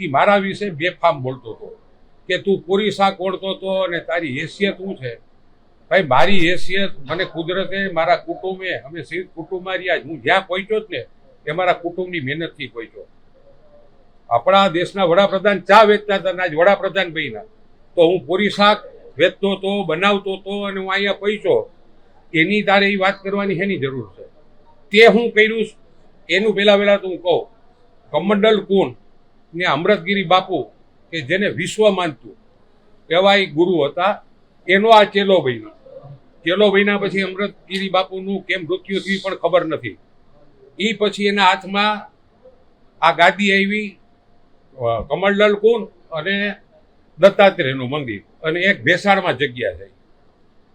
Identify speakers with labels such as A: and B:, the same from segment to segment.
A: એ મારા વિશે બેફામ બોલતો હતો કે તું પૂરી શાક ઓળતો હતો અને તારી હેસિયત શું છે? ભાઈ, મારી હેસિયત મને કુદરતે, મારા કુટુંબે, અમે સીધ કુટુંબમાં રહ્યા હું જ્યાં પહોંચ્યો જ ને, એ મારા કુટુંબની મહેનતથી પહોંચ્યો. આપણા દેશના વડાપ્રધાન ચા વેચતા હતા આજ વડાપ્રધાન ભાઈના તો હું પૂરી શાક વેચતો હતો, બનાવતો હતો અને હું અહીંયા પહોંચ્યો. એની તારે એ વાત કરવાની એની જરૂર છે? તે હું કર્યું એનું પહેલા પહેલાં તો હું કહું. કમંડલ કુંડ. ને અમૃતગીરી બાપુ, કે જેને વિશ્વ માનતું. એવા એ ગુરુ હતા. એનો આ ચેલો બન્યો. ચેલો બન્યા પછી અમૃતગીરી બાપુનું કેમ મૃત્યુ થયું પણ ખબર નથી. એ પછી એના હાથમાં આ ગાદી આવી કમળલાલ કુંડ અને દત્તાત્રેયનું મંદિર અને એક ભેસાળમાં જગ્યા થઈ.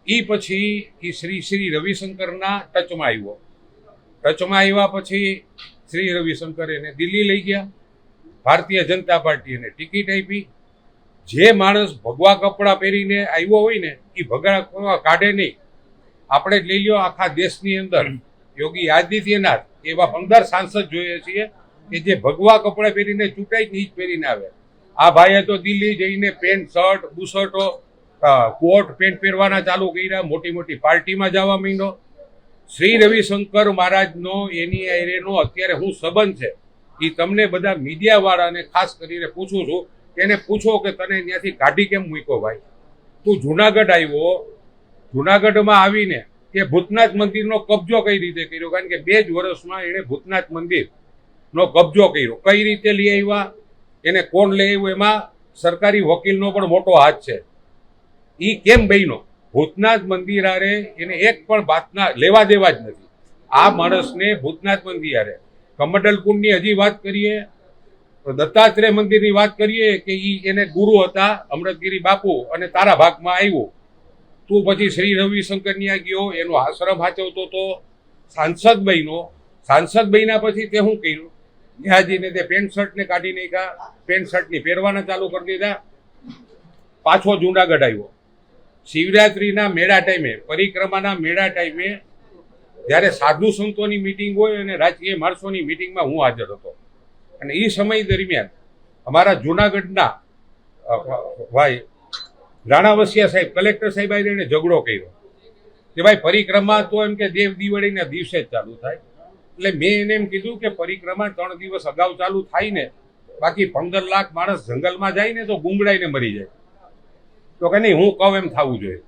A: એ પછી એ શ્રી શ્રી રવિશંકરના ટચમાં આવ્યો. ટચમાં આવ્યા પછી શ્રી રવિશંકર એને દિલ્હી લઈ ગયા. ભારતીય જનતા પાર્ટી એને ટિકિટ આપી. જે માણસ ભગવા કપડાં પહેરીને આવ્યો હોય ને એ ભગવા કાઢે નહીં. આપણે લઈ લ્યો આખા દેશની અંદર. યોગી આદિત્યનાથ, એવા પંદર સાંસદ જોઈએ છીએ કે જે ભગવા કપડાં પહેરીને ચૂંટાઈ જ પહેરીને આવે. આ ભાઈએ તો દિલ્હી જઈને પેન્ટ, શર્ટ, બુશર્ટો કોટ, પેન્ટ પહેરવાના ચાલુ કર્યા, મોટી મોટી પાર્ટીમાં જવા માંડ્યો. શ્રી રવિશંકર મહારાજનો, એની એરેનો અત્યારે હું સંબંધ છે. એ તમને બધા મીડિયાવાળાને ખાસ કરીને પૂછું છું, એને પૂછો કે તને ત્યાંથી કાઢી કેમ મૂક્યો ભાઈ? તું જુનાગઢ આવ્યો, જુનાગઢમાં આવીને કે ભૂતનાથ મંદિરનો કબજો કઈ રીતે કર્યો? કારણ કે બે જ વર્ષમાં એણે ભૂતનાથ મંદિરનો કબજો કર્યો. કઈ રીતે લઈ આવ્યા? એને કોણ લઈ આવ્યું? એમાં સરકારી વકીલનો પણ મોટો હાથ છે. એ કેમ બન્યો? ભૂતનાથ મંદિર હારે એને એક પણ વાતના લેવા દેવા જ નથી. આ માણસને ભૂતનાથ મંદિર હારે કમંડલ કુંડની હજી વાત કરીએ દત્તાત્રેય મંદિરની વાત કરીએ કે ઈ એને ગુરુ હતા, અમૃતગીરી બાપુ અને તારા ભાગમાં આવ્યો. તું પછી શ્રી રવિશંકર ન્યા ગયો, એનો આશ્રમ હાચવતો તો સાંસદ બન્યો. સાંસદ બન્યા પછી તે શું કર્યું? ન્યાજીને તે પેન્ટ શર્ટને કાઢી નાખ્યા, પેન્ટ શર્ટની પહેરવાના ચાલુ કરી દીધા. પાછો જુનાગઢ આવ્યો. શિવરાત્રીના મેળા ટાઈમે, પરિક્રમાના મેળા ટાઈમે જ્યારે સાધુ સંતોની મિટિંગ હોય અને રાજકીય માણસોની મિટિંગમાં હું હાજર હતો. અને એ સમય દરમિયાન અમારા જુનાગઢના ભાઈ રાણાવસિયા સાહેબ, કલેક્ટર સાહેબ આવી એને ઝઘડો કર્યો. કે ભાઈ પરિક્રમા તો એમ કે દેવ દિવાળીના દિવસે જ ચાલુ થાય. એટલે મેં એને એમ કીધું કે પરિક્રમા ત્રણ દિવસ અગાઉ ચાલુ થાય ને, બાકી પંદર લાખ માણસ જંગલમાં જાય ને તો ગુંગળાઈને મરી જાય. તો કે નહીં, હું કહું એમ થવું જોઈએ.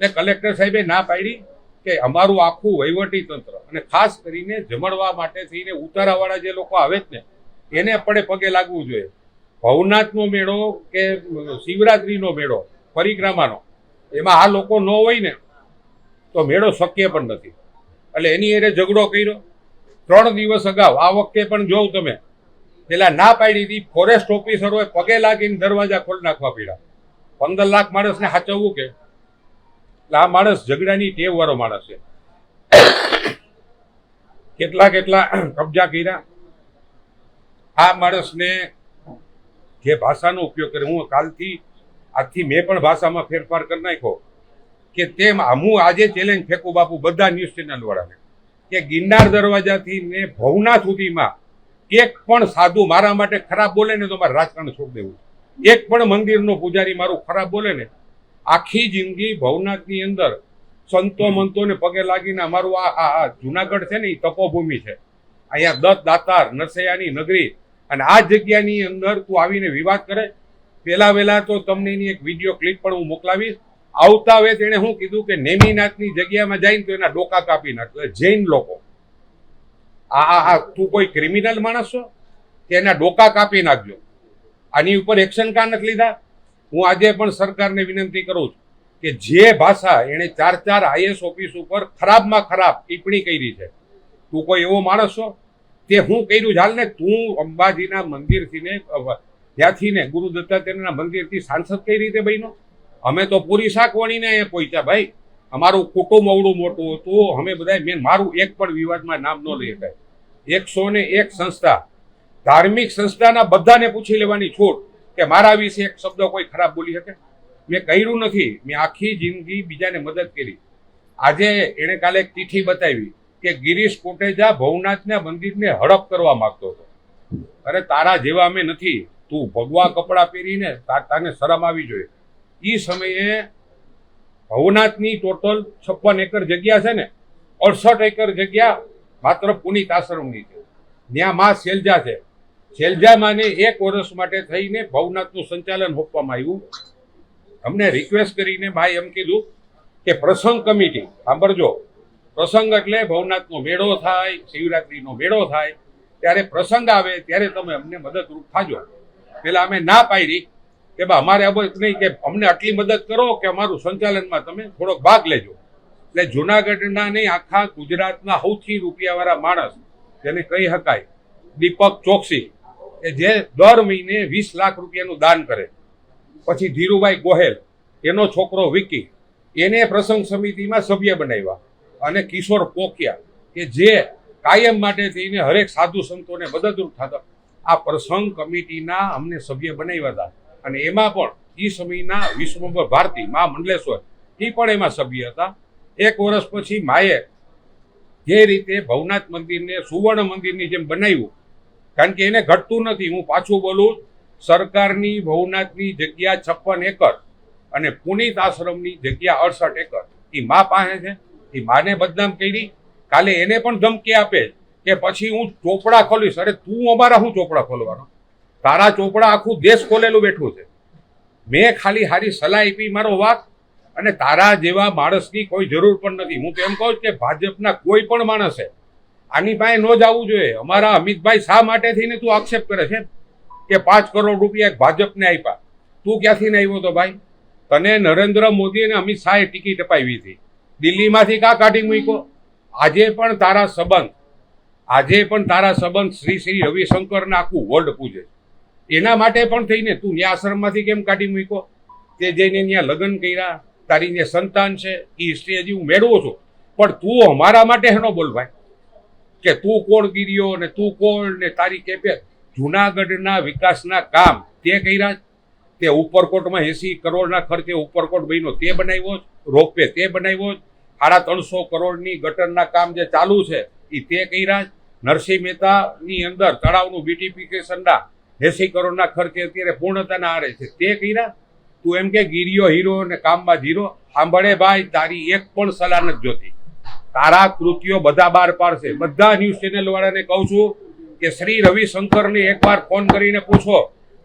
A: એટલે કલેક્ટર સાહેબે ના પાડી. કે અમારું આખું વહીવટી તંત્ર અને ખાસ કરીને જમણવા માટે થઈને ઉતારાવાળા જે લોકો આવે જ ને, એને પડે પગે લાગવું જોઈએ. ભવનાથનો મેળો કે શિવરાત્રીનો મેળો, પરિક્રમાનો, એમાં આ લોકો ન હોય ને, તો મેળો શક્ય પણ નથી. એટલે એની એરે ઝઘડો કર્યો. ત્રણ દિવસ અગાઉ, આ વખતે પણ જોઉં તમે, પેલા ના પાડી હતી ફોરેસ્ટ ઓફિસરોએ પગે લાગીને દરવાજા ખોલી નાખવા પડ્યા. પંદર લાખ માણસને સાચવવું કે? એટલે આ માણસ ઝઘડાની ટેવ વાળો માણસ છે. કેટલા કેટલા કબજા કર્યા. આ માણસને જે ભાષાનો ઉપયોગ કરે હું કાલથી, આજથી મેં પણ ભાષામાં ફેરફાર કરી નાખ્યો કે તેમ હું આજે ચેલેન્જ ફેંકું બાપુ બધા ન્યૂઝ ચેનલ વાળાને કે ગિરનાર દરવાજાથી ને ભવના સુધીમાં એક પણ સાધુ મારા માટે ખરાબ બોલે ને તો મારે રાજકારણ છોડી દેવું એક પણ મંદિરનો પૂજારી મારું ખરાબ બોલે ને આખી જિંદગી ભવનાથની અંદર સંતો મંતોને પગે લાગીને અમારું આ આ જુનાગઢ છે ને એ તપોભૂમિ છે. અહીંયા દત્ત દાતાર નરસૈયાની નગરી અને આ જગ્યાની અંદર તું આવીને વિવાદ કરે. પેલા વેલા તો તમને એની એક વીડિયો ક્લિપ પણ હું મોકલાવીશ. આવતા વેત એણે શું કીધું કે નેમીનાથની જગ્યામાં જઈને તો એના ડોકા કાપી નાખ્યો જૈન લોકો. આ આ તું કોઈ ક્રિમિનલ માણસ છો? તેના ડોકા કાપી નાખજો? આની ઉપર એક્શન કા નથી લીધા? હું આજે પણ સરકારને વિનંતી કરું છું કે જે ભાષા એણે ચાર ચાર આઈએસ ઓફિસ ઉપર ખરાબમાં ખરાબ ટિપ્પણી કરી છે, તું કોઈ એવો માણસ છો? તે હું કર્યું ચાલ હાલને તું અંબાજીના મંદિરથી ને ત્યાંથી ને ગુરુ દત્તાત્રેયના મંદિરથી સાંસદ કઈ રીતે બન્યો? અમે તો પૂરી શાક વણીને અહીંયા પહોંચ્યા. ભાઈ, અમારું કુટુંબ અવડું મોટું હતું. અમે બધા મેં, મારું એક પણ વિવાદમાં નામ ન લઈ શકાય. એકસો ને એક સંસ્થા, ધાર્મિક સંસ્થાના બધાને પૂછી લેવાની છૂટ. કે મારા વિશે એક શબ્દ કોઈ ખરાબ બોલી શકે? મેં કર્યું નથી. મેં આખી જિંદગી બીજાને મદદ કરી. આજે એણે કાલે એક ચિઠ્ઠી બતાવી કે ગિરીશ કોટેજા ભવનાથના મંદિરને હડપ કરવા માંગતો હતો. અરે તારા જેવા અમે નથી. તું ભગવા કપડાં પહેરીને તાને શરમ આવી જોઈએ. એ સમયે ભવનાથની ટોટલ છપ્પન એકર જગ્યા છે ને, અડસઠ એકર જગ્યા માત્ર પુનિત આશ્રમની છે. ત્યાં માં શેલજા છે. શેલજામાને એક વર્ષ માટે થઈને ભવનાથનું સંચાલન આપવામાં આવ્યું. અમને રિક્વેસ્ટ કરીને ભાઈ એમ કીધું કે પ્રસંગ કમિટી, સાંભળજો. પ્રસંગ એટલે ભવનાથનો મેળો થાય, શિવરાત્રિનો મેળો થાય. ત્યારે પ્રસંગ આવે ત્યારે તમે અમને મદદરૂપ થાજો. પેલા અમે ના પાડી કે બા, અમારે અબ નહીં કે અમને આટલી મદદ કરો કે અમારું સંચાલનમાં તમે થોડોક ભાગ લેજો. એટલે જુનાગઢના નહીં, આખા ગુજરાતના સૌથી રૂપિયાવાળા માણસ, જેને કહી શકાય, દીપક ચોકસી કે જે દર મહિને વીસ લાખ રૂપિયાનું દાન કરે. પછી ધીરુભાઈ ગોહેલ, એનો છોકરો વિકી એને પ્રસંગ સમિતિમાં સભ્ય બનાવ્યા. અને કિશોર પોકિયા કે જે કાયમ માટે થઈને હરેક સાધુ સંતોને મદદરૂપ થતા. આ પ્રસંગ કમિટીના અમને સભ્ય બનાવ્યા હતા. અને એમાં પણ એ સમયના વિશ્વભર ભારતી મા મંડલેશ્વર એ પણ એમાં સભ્ય હતા. એક વર્ષ પછી માએ જે રીતે ભવનાથ મંદિરને સુવર્ણ મંદિરની જેમ બનાવ્યું કારણ કે એને ઘટતું નથી. હું પાછું બોલું, સરકારની ભવનાથની જગ્યા છપ્પન એકર અને પુનિત આશ્રમની જગ્યા અડસઠ એકર. એ મા પાસે છે. એ માને બદનામ કરી. કાલે એને પણ ધમકી આપે કે પછી હું ચોપડા ખોલીશ. અરે તું અમારા હું ચોપડા ખોલવાનો? તારા ચોપડા આખું દેશ ખોલેલું બેઠું છે. મેં ખાલી હારી સલાહ આપી મારો વાત અને તારા જેવા માણસની કોઈ જરૂર પણ નથી. હું તો એમ કહું કે ભાજપના કોઈ પણ માણસે આની પાસે ન જવું જોઈએ. અમારા અમિતભાઈ શા માટે થઈને તું આક્ષેપ કરે છે? કે પાંચ કરોડ રૂપિયા ભાજપને આપ્યા. તું ક્યાંથી ને આવ્યો તો ભાઈ? તને નરેન્દ્ર મોદી અને અમિત શાહે ટિકિટ અપાવી હતી. દિલ્હીમાંથી કા કાઢી મૂક્યો? આજે પણ તારા સંબંધ, આજે પણ તારા સંબંધ શ્રી શ્રી રવિશંકરને આખું વર્લ્ડ પૂજે એના માટે પણ થઈને તું ન્યા આશ્રમમાંથી કેમ કાઢી મૂક્યો? તે જઈને ત્યાં લગ્ન કર્યા, તારી જે સંતાન છે એ હિસ્ટ્રી હજી હું મેળવું છું. પણ તું અમારા માટે હેનો બોલ ભાઈ. કે તું કોણ ગીર્યો ને તું કોણ ને તારી કેપે જુનાગઢના વિકાસના કામ તે કર્યા તે ઉપરકોટમાં એસી કરોડના ખર્ચે ઉપરકોટ બન્યો. તે બનાવ્યો રોપવે તે બનાવ્યો સાડા ત્રણસો કરોડની ગટરના કામ જે ચાલુ છે એ તે કર્યા નરસિંહ મહેતાની અંદર તળાવનું બ્યુટિફિકેશનના એસી કરોડના ખર્ચે અત્યારે પૂર્ણતાના આરે છે. તે કર્યા તું એમ કે ગીર્યો હીરો ને કામમાં જીરો? સાંભળે ભાઈ, તારી એક પણ સલાહ નથી જોતી. તારા કૃત્યો બધા બહાર પાડશે. બધા ન્યૂઝ ચેનલ વાળાને કહું છું કે શ્રી રવિશંકરને એકવાર ફોન કરીને પૂછો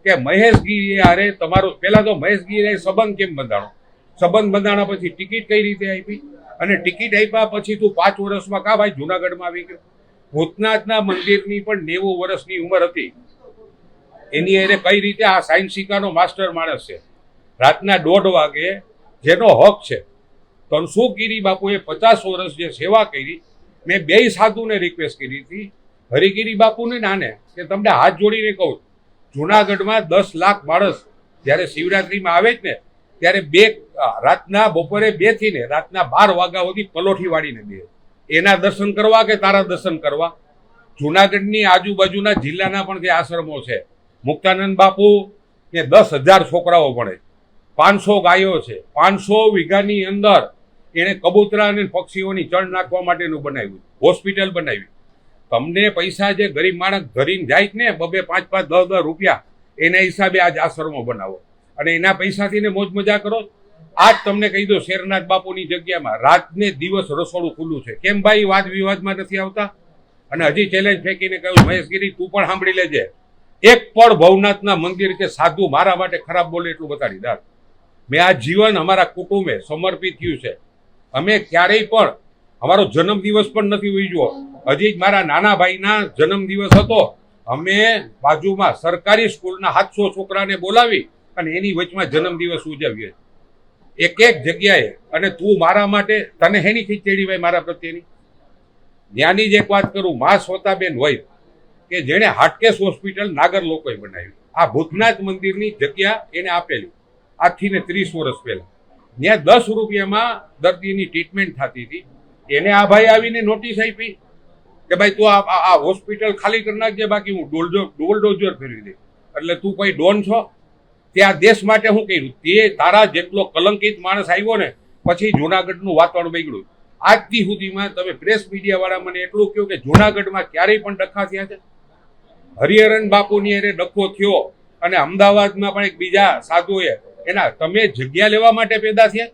A: કે મહેશ અરે તમારું પહેલાં તો મહેશ ગીરીએ સંબંધ કેમ બંધાણો? સંબંધ બંધાણા પછી ટિકિટ કઈ રીતે આપી? અને ટિકિટ આપ્યા પછી તું પાંચ વર્ષમાં કા ભાઈ જુનાગઢમાં આવી ગયો? ભૂતનાથના મંદિરની પણ નેવું વર્ષની ઉંમર હતી. એની એને કઈ રીતે આ સાયન્સિકાનો માસ્ટર માણસ છે? રાતના દોઢ વાગે જેનો હક છે તનસુ ગીરી બાપુએ પચાસ વર્ષ જે સેવા કરી, મેં બે સાધુને રિક્વેસ્ટ કરી હતી. હરિગીરી બાપુને નાને કે તમને હાથ જોડીને કહું. જુનાગઢમાં દસ લાખ માણસ જ્યારે શિવરાત્રિમાં આવે જ ને, ત્યારે બે, રાતના બપોરે બેથી ને રાતના બાર વાગ્યા સુધી પલોઠી વાળીને દે એના દર્શન કરવા કે તારા દર્શન કરવા? જુનાગઢની આજુબાજુના જિલ્લાના પણ જે આશ્રમો છે, મુક્તાનંદ બાપુ ને દસ હજાર છોકરાઓ ભણે. પાંચસો ગાયો છે. પાંચસો વીઘાની અંદર એણે કબૂતરા અને પક્ષીઓની ચણ નાખવા માટેનું બનાવ્યું, હોસ્પિટલ બનાવી તમને પૈસા જે ગરીબ માણસ ધરીને જાય ને બબે પાંચ પાંચ દસ દસ રૂપિયા, એના હિસાબે આજ આશ્રમો બનાવો. અને એના પૈસાથી ને મોજ મજા કરો. આજ તમને કહી દો શેરનાથ બાપુની જગ્યામાં રાતને દિવસ રસોડું ખુલ્લું છે. કેમ ભાઈ, વાદ વિવાદમાં નથી આવતા? અને હજી ચેલેન્જ ફેંકીને કહ્યું, મહેશગીરી, તું પણ સાંભળી લેજે. એક પણ ભવનાથના મંદિર કે સાધુ મારા માટે ખરાબ બોલે એટલું બતાડી દાર મેં આ જીવન અમારા કુટુંબે સમર્પિત થયું છે. અમે ક્યારેય પણ, અમારો જન્મદિવસ પણ નથી ઉજવો હજી મારા નાના ભાઈના જન્મદિવસ હતો. અમે બાજુમાં સરકારી સ્કૂલના સાતસો છોકરાને બોલાવી અને એની વચમાં જન્મદિવસ ઉજવીએ. એક એક જગ્યાએ, અને તું મારા માટે, તને હેની ખીચડી ભાઈ મારા પ્રત્યેની? ત્યાંની જ એક વાત કરું, મા સ્વતાબેન હોય, કે જેણે હાટકેસ હોસ્પિટલ નાગર લોકોએ બનાવ્યું. આ ભૂતનાથ મંદિરની જગ્યા એને આપેલી. આજથી ને ત્રીસ વર્ષ પહેલા. ત્યાં દસ રૂપિયામાં દર્દીની ટ્રીટમેન્ટ થતી હતી. એને આ ભાઈ આવીને નોટિસ આપી કે ભાઈ તું આ હોસ્પિટલ ખાલી કરી નાખજે, બાકી હું ડોલજો ડોલડોઝર ફેરવી દે એટલે તું કોઈ ડોન છો. તે આ દેશ માટે શું કર્યું? તે તારા જેટલો કલંકિત માણસ આવ્યો ને, પછી જુનાગઢનું વાતાવરણ બગડ્યું. આજથી સુધીમાં તમે પ્રેસ મીડિયાવાળા મને એટલું કહ્યું કે જુનાગઢમાં ક્યારેય પણ ડખા થયા છે. હરિહરન બાપુની અરે ડખો થયો અને અમદાવાદમાં પણ એક બીજા સાધુએ એના તમે જગ્યા લેવા માટે પેદા થયા?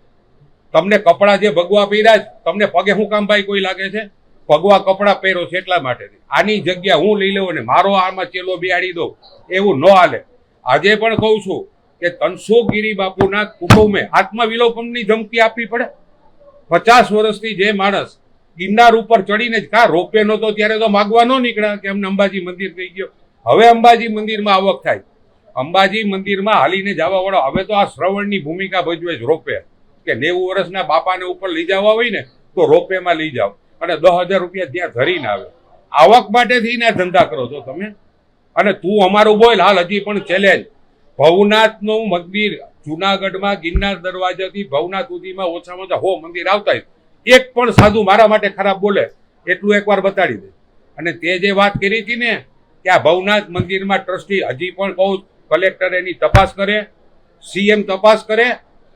A: તમને કપડાં જે ભગવા પહેર્યા છે, તમને પગે શું કામ ભાઈ કોઈ લાગે છે? ભગવા કપડાં પહેરો છે એટલા માટે આની જગ્યા હું લઈ લઉં ને મારો આમાં ચેલો બિયાડી દઉં. એવું ન હાલે. આજે પણ કહું છું કે તનસોગીરી બાપુના કુટુંબે આત્મવિલોપનની ધમકી આપવી પડે. પચાસ વર્ષથી જે માણસ ગિરનાર ઉપર ચડીને જ કા રોપે નહોતો ત્યારે તો માગવા ન નીકળ્યા કે અમને અંબાજી મંદિર થઈ ગયો. હવે અંબાજી મંદિરમાં આવક થાય. અંબાજી મંદિરમાં હાલીને જવા વાળો. હવે તો આ શ્રવણની ભૂમિકા ભજવે જ રોપે કે નેવું વર્ષના બાપાને ઉપર લઈ જવા હોય ને, તો રોપેમાં લઈ જાઓ. અને દસ હજાર રૂપિયા ત્યાં ધરીને આવે. આવક માટે થઈને ધંધા કરો છો તમે. અને તું અમારું બોલ, હાલ હજી પણ ચેલેન્જ ભવનાથનું મંદિર જુનાગઢમાં, ગિરનાર દરવાજાથી ભવનાથ સુધીમાં ઓછામાં ઓછા હો મંદિર આવતા. એક પણ સાધુ મારા માટે ખરાબ બોલે. એટલું એકવાર બતાડી દે. અને તે જે વાત કરી હતી ને, કે આ ભવનાથ મંદિરમાં ટ્રસ્ટી હજી પણ કહું કલેક્ટર એની તપાસ કરે, સીએમ તપાસ કરે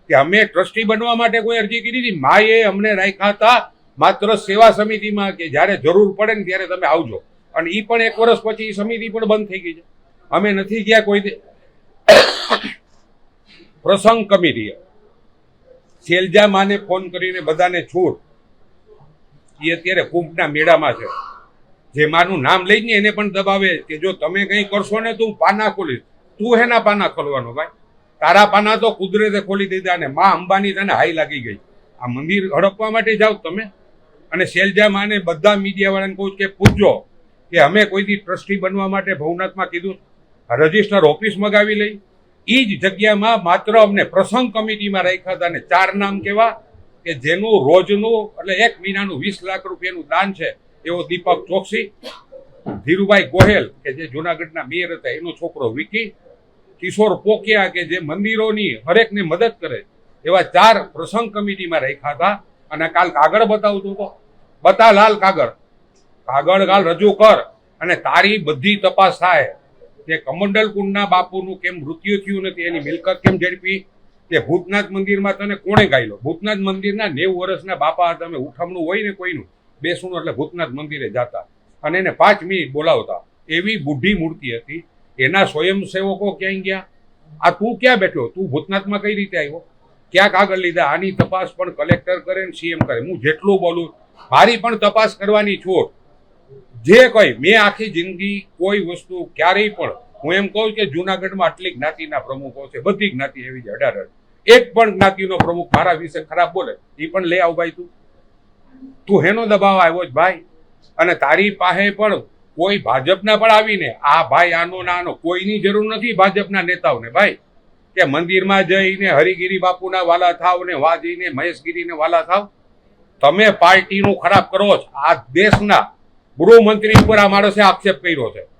A: કે અમે ટ્રસ્ટી બનવા માટે કોઈ અરજી કરી હતી. માએ અમને રાખ્યા હતા માત્ર સેવા સમિતિમાં કે જ્યારે જરૂર પડે ને ત્યારે તમે આવજો. અને એ પણ એક વર્ષ પછી એ સમિતિ પણ બંધ થઈ ગઈ છે. અમે નથી ગયા કોઈ. પ્રસંગ કમિટીએ. શેલજા માને ફોન કરીને બધાને છૂટ એ અત્યારે કુંભના મેળામાં છે. જે માનું નામ લઈને એને પણ દબાવે કે જો તમે કંઈ કરશો ને હું પાના ખોલીશ. તું હેના પાના ખોલવાનો ભાઈ? તારા પાના તો કુદરતે ખોલી દીધા ને માં અંબાની તને હાઈ લાગી ગઈ. આ મંદિર હડપવા માટે જાઓ તમે. અને શૈલજા માને બધા મીડિયાવાળાને કહું કે પૂછજો કે અમે કોઈથી ટ્રસ્ટી બનવા માટે ભવનાથમાં કીધું રજિસ્ટર ઓફિસ મગાવી લઈ. એ જ જગ્યામાં માત્ર અમને પ્રસંગ કમિટીમાં રાખ્યા હતા ને ચાર નામ કેવા કે જેનું રોજનું એટલે એક મહિનાનું વીસ લાખ રૂપિયાનું દાન છે એવો દીપક ચોકસી. ધીરુભાઈ ગોહેલ, કે જે જુનાગઢના મેયર હતા, એનો છોકરો વિકી કિશોર પોકિયા કે જે મંદિરોની હરેકને મદદ કરે, એવા ચાર પ્રસંગ કમિટીમાં રાખ્યા હતા. અને કાલ કાગળ બતાવતું હતો. બતા લાલ કાગળ. કાગળ કાલ રજૂ કર અને તારી બધી તપાસ થાય. કે કમંડલ કુંડના બાપુનું કેમ મૃત્યુ થયું નથી, એની મિલકત કેમ ઝડપી? કે ભૂતનાથ મંદિરમાં તને કોણે ગાયલો? ભૂતનાથ મંદિરના નેવું વર્ષના બાપા તમે ઉઠમણું હોય ને કોઈનું બેસણું એટલે ભૂતનાથ મંદિરે જાતા. અને એને પાંચ મિનિટ બોલાવતા. એવી બુઢી મૂર્તિ હતી. એના સ્વયંસેવકો ક્યાંય ગયા? આ તું ક્યાં બેઠો? તું ભૂતનાથમાં કઈ રીતે આવ્યો? ક્યાંક આગળ લીધા? આની તપાસ પણ કલેક્ટર કરે ને સીએમ કરે. હું જેટલું બોલું, મારી પણ તપાસ કરવાની છોડ જે કઈ, મેં આખી જિંદગી કોઈ વસ્તુ ક્યારેય પણ, હું એમ કહું કે જુનાગઢમાં આટલી જ્ઞાતિના પ્રમુખો છે, બધી જ્ઞાતિ એવી છે, અઢાર. એક પણ જ્ઞાતિનો પ્રમુખ મારા વિશે ખરાબ બોલે એ પણ લઈ આવ ભાઈ તું. તું હેનો દબાવ આવ્યો જ ભાઈ. અને તારી પાસે પણ કોઈ ભાજપના પણ આવીને, આ ભાઈ આનો નાનો કોઈની જરૂર નથી ભાજપના નેતાઓને. ભાઈ, કે મંદિરમાં જઈને હરિગીરી બાપુના વાલા થાવ ને વા જઈને મહેશગીરીને વાલા થાવ, તમે પાર્ટીનું ખરાબ કરો છો. આ દેશના ગૃહમંત્રી ઉપર આ માણસે આક્ષેપ કર્યો છે.